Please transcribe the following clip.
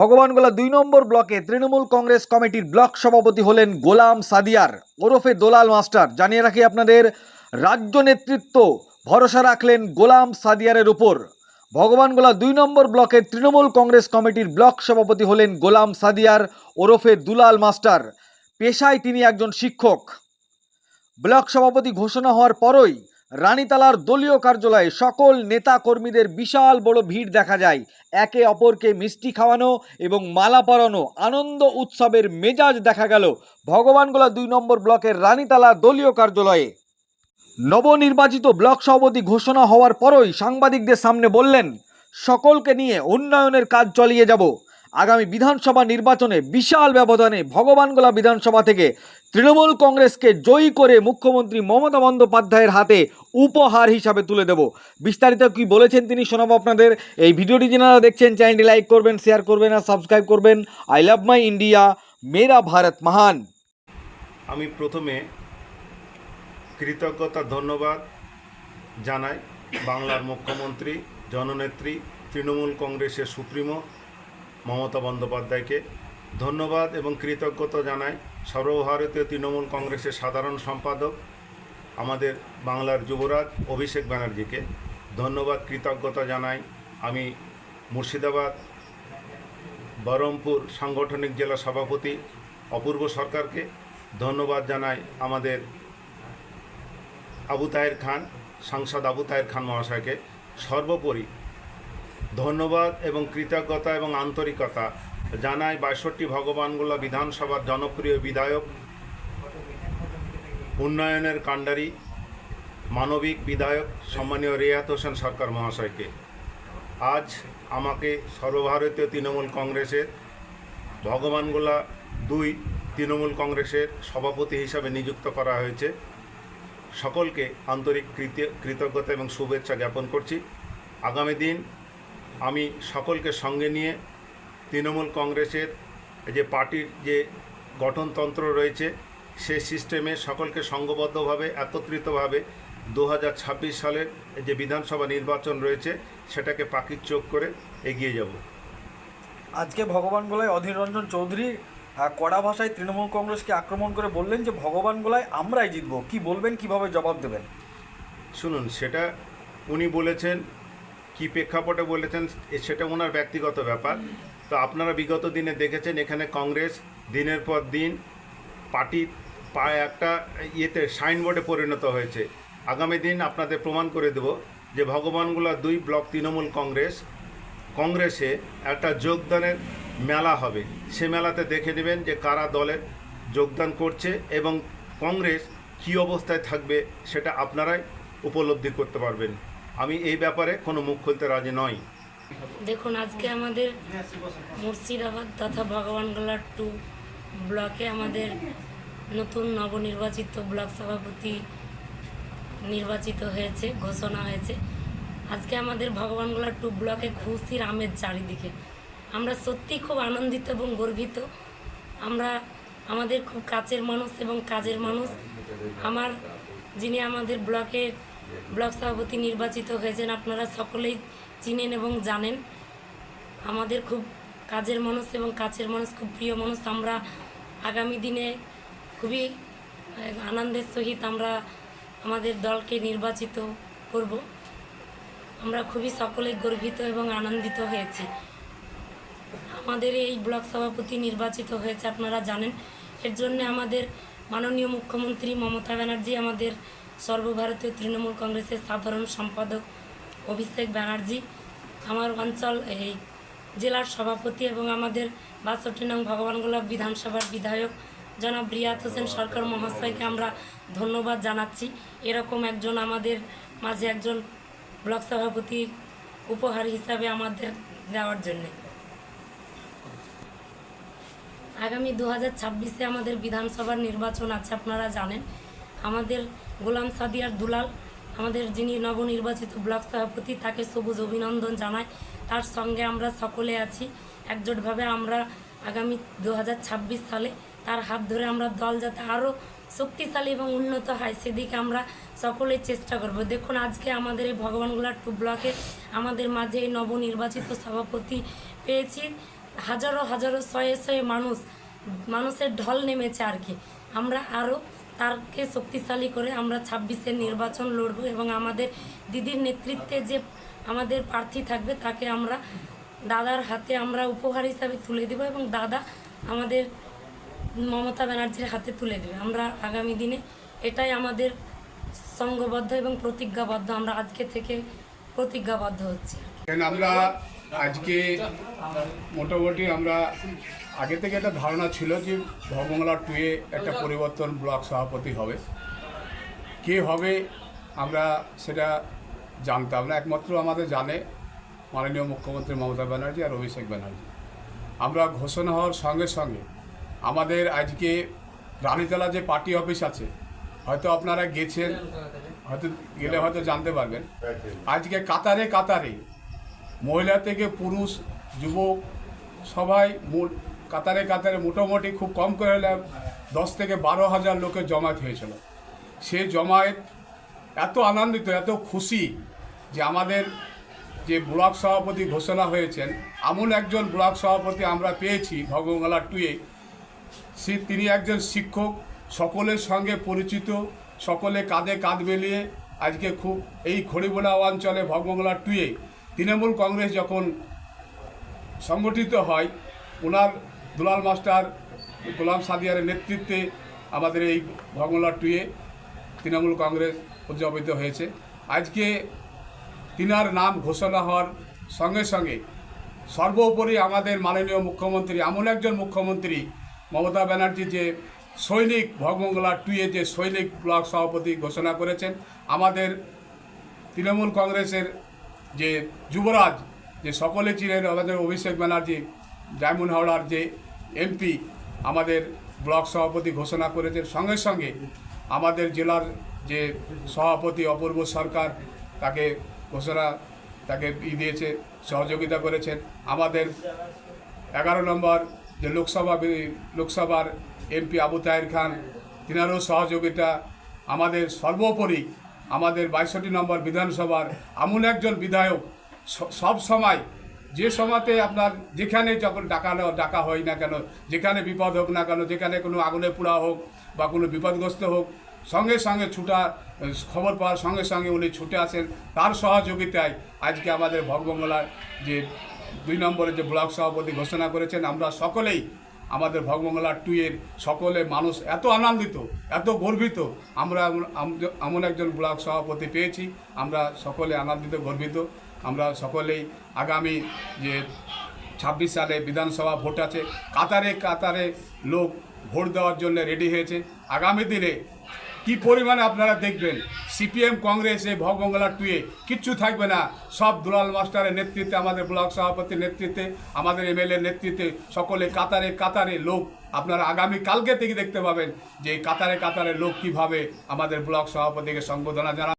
ভগবানগোলা দুই নম্বর ব্লকে তৃণমূল কংগ্রেস কমিটির ব্লক সভাপতি হলেন গোলাম সাদিয়ার। ওরফে দোলাল মাস্টার। জানিয়ে রাখি আপনাদের, রাজ্য নেতৃত্ব ভরসা রাখলেন গোলাম সাদিয়ারের উপর। ভগবানগোলা দুই নম্বর ব্লকের তৃণমূল কংগ্রেস কমিটির ব্লক সভাপতি হলেন গোলাম সাদিয়ার, ওরফে দুলাল মাস্টার। পেশায় তিনি একজন শিক্ষক। ব্লক সভাপতি ঘোষণা হওয়ার পরই রানীতালার দলীয় কার্যালয়ে সকল নেতা কর্মীদের বিশাল বড় ভিড় দেখা যায়। একে অপরকে মিষ্টি খাওয়ানো এবং মালা পরানো আনন্দ উৎসবের মেজাজ দেখা গেল ভগবানগোলা দুই নম্বর ব্লকের রানীতালা দলীয় কার্যালয়ে। নবনির্বাচিত ব্লক সভাপতি ঘোষণা হওয়ার পরই সাংবাদিকদের সামনে বললেন, সকলকে নিয়ে উন্নয়নের কাজ চালিয়ে যাব। আগামী বিধানসভা নির্বাচনে বিশাল ব্যবধানে ভগবানগোলা বিধানসভা থেকে তৃণমূল কংগ্রেসকে জয়ী করে মুখ্যমন্ত্রী মমতা বন্দ্যোপাধ্যায়ের হাতে উপহার হিসাবে তুলে দেব। বিস্তারিত কি বলেছেন তিনি শোনাবো আপনাদের। এই ভিডিওটি যারা দেখছেন, চ্যানেলটি লাইক করবেন, শেয়ার করবেন আর সাবস্ক্রাইব করবেন। আই লাভ মাই ইন্ডিয়া, মেরা ভারত মহান। আমি প্রথমে কৃতজ্ঞতা, ধন্যবাদ জানাই বাংলার মুখ্যমন্ত্রী, জননেত্রী, তৃণমূল কংগ্রেসের সুপ্রিমো মমতা বন্দ্যোপাধ্যায়কে ধন্যবাদ এবং কৃতজ্ঞতা জানাই। সর্বভারতীয় তৃণমূল কংগ্রেসের সাধারণ সম্পাদক, আমাদের বাংলার যুবরাজ অভিষেক ব্যানার্জিকে ধন্যবাদ, কৃতজ্ঞতা জানাই। আমি মুর্শিদাবাদ বহরমপুর সাংগঠনিক জেলা সভাপতি অপূর্ব সরকারকে ধন্যবাদ জানাই। আমাদের আবু তাহের খান, সাংসদ আবু তাহের খান মহাশয়কে সর্বোপরি ধন্যবাদ এবং কৃতজ্ঞতা এবং আন্তরিকতা জানাই বাষট্টি ভগবানগোলা বিধানসভার জনপ্রিয় বিধায়ক, উন্নয়নের কাণ্ডারি, মানবিক বিধায়ক, সম্মানীয় রেয়াত হোসেন সরকার মহাশয়কে। আজ আমাকে সর্বভারতীয় তৃণমূল কংগ্রেসের ভগবানগোলা দুই তৃণমূল কংগ্রেসের সভাপতি হিসাবে নিযুক্ত করা হয়েছে। সকলকে আন্তরিক কৃতি- কৃতজ্ঞতা এবং শুভেচ্ছা জ্ঞাপন করছি। আগামী দিন আমি সকলকে সঙ্গে নিয়ে তৃণমূল কংগ্রেসের যে পার্টির যে গঠনতন্ত্র রয়েছে সেই সিস্টেমে সকলকে সংঘবদ্ধভাবে একত্রিতভাবে দু হাজার ছাব্বিশ সালের যে বিধানসভা নির্বাচন রয়েছে সেটাকে পাখির চোখ করে এগিয়ে যাব। আজকে ভগবান গোলায় অধীর রঞ্জন চৌধুরী কড়া ভাষায় তৃণমূল কংগ্রেসকে আক্রমণ করে বললেন যে ভগবান গোলায় আমরাই জিতবো। কি বলবেন কীভাবে জবাব দেবেন? শুনুন সেটা উনি বলেছেন কি প্রেক্ষাপটে বলেছেন সেটা ওনার ব্যক্তিগত ব্যাপার। তো আপনারা বিগত দিনে দেখেছেন, এখানে কংগ্রেস দিনের পর দিন পার্টি পায় একটা ইয়েতে, সাইনবোর্ডে পরিণত হয়েছে। আগামী দিন আপনাদের প্রমাণ করে দেব যে ভগবানগুলা দুই ব্লক তৃণমূল কংগ্রেস, কংগ্রেসে একটা যোগদানের মেলা হবে। সে মেলাতে দেখে নেবেন যে কারা দলে যোগদান করছে এবং কংগ্রেস কী অবস্থায় থাকবে সেটা আপনারাই উপলব্ধি করতে পারবেন। আমি এই ব্যাপারে কোনো মুখ খুলতে রাজি নই। দেখুন, আজকে আমাদের মুর্শিদাবাদ তথা ভগবানগোলা টু ব্লকে আমাদের নতুন নবনির্বাচিত ব্লক সভাপতি নির্বাচিত হয়েছে, ঘোষণা হয়েছে। আজকে আমাদের ভগবানগোলা টু ব্লকে খুশির আমের চারিদিকে। আমরা সত্যি খুব আনন্দিত এবং গর্বিত। আমরা আমাদের খুব কাছের মানুষ এবং কাজের মানুষ। আমার যিনি আমাদের ব্লকের ব্লক সভাপতি নির্বাচিত হয়েছেন, আপনারা সকলেই চিনেন এবং জানেন। আমাদের খুব কাজের মানুষ এবং কাছের মানুষ, খুব প্রিয় মানুষ। আমরা আগামী দিনে খুবই আনন্দের সহিত আমরা আমাদের দলকে নির্বাচিত করব। আমরা খুবই সকলেই গর্বিত এবং আনন্দিত হয়েছি। আমাদের এই ব্লক সভাপতি নির্বাচিত হয়েছে, আপনারা জানেন। এর জন্য আমাদের মাননীয় মুখ্যমন্ত্রী মমতা ব্যানার্জি আমাদের সর্বভারতীয় তৃণমূল কংগ্রেসের সাধারণ সম্পাদক অভিষেক ব্যানার্জি, আমার অঞ্চল এই জেলার সভাপতি এবং আমাদের বাষট্টি নং ভগবানগোলা বিধানসভার বিধায়ক জনাব রিয়াত হোসেন সরকার মহাশয়কে আমরা ধন্যবাদ জানাচ্ছি। এরকম একজন আমাদের মাঝে একজন ব্লক সভাপতি উপহার হিসাবে আমাদের দেওয়ার জন্যে। আগামী দু হাজার আমাদের বিধানসভার নির্বাচন আছে, আপনারা জানেন। আমাদের গোলাম সাদিয়ার দুলাল, আমাদের যিনি নবনির্বাচিত ব্লক সভাপতি, তাকে সবুজ অভিনন্দন জানাই। তার সঙ্গে আমরা সকলে আছি। একজোটভাবে আমরা আগামী দু হাজার ছাব্বিশ সালে তার হাত ধরে আমরা দল যাতে আরও শক্তিশালী এবং উন্নত হয়, সেদিকে আমরা সকলে চেষ্টা করব। দেখুন, আজকে আমাদের এই ভগবানগোলার টু ব্লকে আমাদের মাঝে এই নবনির্বাচিত সভাপতি পেয়েছি। হাজারো হাজারো শয়ে শয়ে মানুষ, মানুষের ঢল নেমেছে আর কি। আমরা আরও তারকে শক্তিশালী করে আমরা ছাব্বিশের নির্বাচন লড়ব এবং আমাদের দিদির নেতৃত্বে যে আমাদের প্রার্থী থাকবে, তাকে আমরা দাদার হাতে আমরা উপহার হিসাবে তুলে দেব এবং দাদা আমাদের মমতা ব্যানার্জির হাতে তুলে দেবে। আমরা আগামী দিনে এটাই আমাদের সঙ্গবদ্ধ এবং প্রতিজ্ঞাবদ্ধ। আমরা আজকে থেকে প্রতিজ্ঞাবদ্ধ হচ্ছি। আমরা আজকে মোটামুটি আমরা, আগে থেকে একটা ধারণা ছিল যে ভগমলা টুয়ে একটা পরিবর্তন ব্লক সভাপতি হবে। কে হবে আমরা সেটা জানতাম না, একমাত্র আমাদের জানে মাননীয় মুখ্যমন্ত্রী মমতা ব্যানার্জি আর অভিষেক ব্যানার্জি। আমরা ঘোষণা হওয়ার সঙ্গে সঙ্গে আমাদের আজকে রানীতলা যে পার্টি অফিস আছে, হয়তো আপনারা গেছেন, হয়তো গেলে হয়তো জানতে পারবেন। আজকে কাতারে কাতারে মহিলা থেকে পুরুষ, যুবক, সবাই কাতারে কাতারে মোটামুটি খুব কম করে হলে দশ থেকে বারো হাজার লোকের জমায়েত হয়েছিল। সে জমায়েত এত আনন্দিত, এত খুশি যে আমাদের যে ব্লক সভাপতি ঘোষণা হয়েছেন এমন একজন ব্লক সভাপতি আমরা পেয়েছি ভগবালা টুয়ে সে তিনি একজন শিক্ষক, সকলের সঙ্গে পরিচিত, সকলে কাঁধে কাঁধ মিলিয়ে আজকে খুব এই খড়িবোলা অঞ্চলে ভগবালা টুয়ে তৃণমূল কংগ্রেস যখন সংগঠিত হয়, ওনার দুলাল মাস্টার গোলাম সাদিয়ারের নেতৃত্বে আমাদের এই ভগবালা টুয়ে তৃণমূল কংগ্রেস উদযাপিত হয়েছে। আজকে তিনার নাম ঘোষণা হওয়ার সঙ্গে সঙ্গে সর্বোপরি আমাদের মাননীয় মুখ্যমন্ত্রী, এমন একজন মুখ্যমন্ত্রী, মমতা ব্যানার্জি যে সৈনিক ভগমঙ্গলা টুয়ে যে সৈনিক ব্লক সভাপতি ঘোষণা করেছেন, আমাদের তৃণমূল কংগ্রেসের যে যুবরাজ, যে সকলে ছিলেন আমাদের অভিষেক ব্যানার্জি, ডায়মন্ড হাওড়ার যে এমপি, আমাদের ব্লক সভাপতি ঘোষণা করেছেন। সঙ্গে সঙ্গে আমাদের জেলার যে সভাপতি অপূর্ব সরকার, তাকে ঘোষণা, তাকে ই দিয়েছে, সহযোগিতা করেছেন। আমাদের এগারো নম্বর যে লোকসভা লোকসভার এমপি আবু তাহের খান, তিনারও সহযোগিতা। আমাদের সর্বোপরি আমাদের বাইষট্টি নম্বর বিধানসভার এমন একজন বিধায়ক সব সময়, যে সময়তে আপনার যেখানে যখন ডাকানো ডাকা হয় না কেন, যেখানে বিপদ হোক না কেন, যেখানে কোনো আগুনে পোড়া হোক বা কোনো বিপদগ্রস্ত হোক, সঙ্গে সঙ্গে ছুটা খবর পাওয়ার সঙ্গে সঙ্গে উনি ছুটে আসেন। তার সহযোগিতায় আজকে আমাদের ভগবঙ্গলার যে দুই নম্বরে যে ব্লক সভাপতি ঘোষণা করেছেন, আমরা সকলেই আমাদের ভগমঙ্গলা এর সকলে মানুষ এত আনন্দিত, এত গর্বিত। আমরা এমন একজন ব্লক সভাপতি পেয়েছি। আমরা সকলে আনন্দিত, গর্বিত। আমরা সকলেই আগামী যে ছাব্বিশ সালে বিধানসভা ভোট আছে, কাতারে কাতারে লোক ভোট দেওয়ার জন্য রেডি হয়েছে। আগামী দিনে কি পরিমাণে আপনারা দেখবেন? সিপিএম কংগ্রেস এই ভগমঙ্গলা টুয়ে কিচ্ছু থাকবে না। সব দুলাল মাস্টারের নেতৃত্বে, আমাদের ব্লক সভাপতির নেতৃত্বে, আমাদের এমএলএ নেতৃত্বে, সকলে কাতারে কাতারে লোক আপনারা আগামী কালকে থেকে দেখতে পাবেন যে কাতারে কাতারে লোক কীভাবে আমাদের ব্লক সভাপতিকে সম্বোধনা জানা